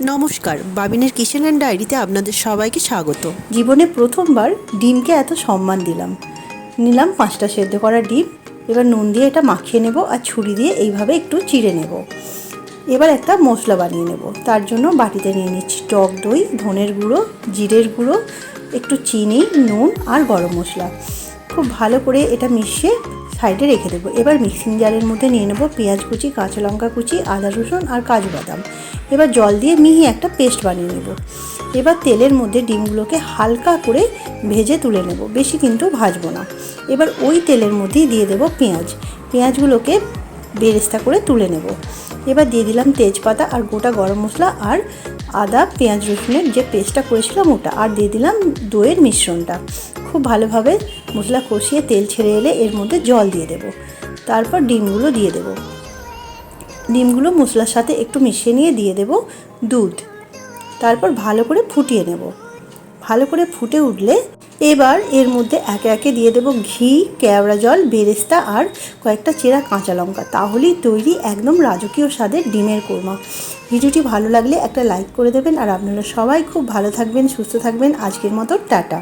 নমস্কার, বাবিনের kitchen and ডায়েরিতে আপনাদের সবাইকে স্বাগত। জীবনে প্রথমবার ডিমকে এত সম্মান দিলাম। নিলাম পাঁচটা সেদ্ধ করা ডিম, এবার নুন দিয়ে এটা মাখিয়ে নেব আর ছুরি দিয়ে এইভাবে একটু চিড়ে নেব। এবার একটা মশলা বানিয়ে নেব, তার জন্য বাটিতে নিয়ে নিচ্ছি টক দই, ধনের গুঁড়ো, জিরের গুঁড়ো, একটু চিনি, নুন আর গরম মশলা। খুব ভালো করে এটা মিশিয়ে সাইডে রেখে দেবো। এবার মিক্সিং জারের মধ্যে নিয়ে নেব পেঁয়াজ কুচি, কাঁচা লঙ্কা কুচি, আদা রসুন আর কাজু বাদাম। এবার জল দিয়ে মিহি একটা পেস্ট বানিয়ে নেব। এবার তেলের মধ্যে ডিমগুলোকে হালকা করে ভেজে তুলে নেব, বেশি কিন্তু ভাজবো না। এবার ওই তেলের মধ্যেই দিয়ে দেবো পেঁয়াজ। পেঁয়াজগুলোকে বেরেস্তা করে তুলে নেব। এবার দিয়ে দিলাম তেজপাতা আর গোটা গরম মশলা আর আদা, পেঁয়াজ রসুনের যে পেস্টটা করেছিলাম ওটা। আর দিয়ে দিলাম দইয়ের মিশ্রণটা। খুব ভালোভাবে মশলা কষিয়ে তেল ছেড়ে এলে এর মধ্যে জল দিয়ে দেব। তারপর ডিমগুলো দিয়ে দেবো। ডিমগুলো মশলার সাথে একটু মিশিয়ে নিয়ে দিয়ে দেব দুধ। তারপর ভালো করে ফুটিয়ে নেব। ভালো করে ফুটে উঠলে এবার এর মধ্যে একে একে দিয়ে দেব ঘি, কেওড়া জল, বেরেস্তা আর কয়েকটা চেরা কাঁচা লঙ্কা। তাহলেই তৈরি একদম রাজকীয় স্বাদের ডিমের কোরমা। ভিডিওটি ভালো লাগলে একটা লাইক করে দেবেন। আর আপনারা সবাই খুব ভালো থাকবেন, সুস্থ থাকবেন। আজকের মতো টাটা।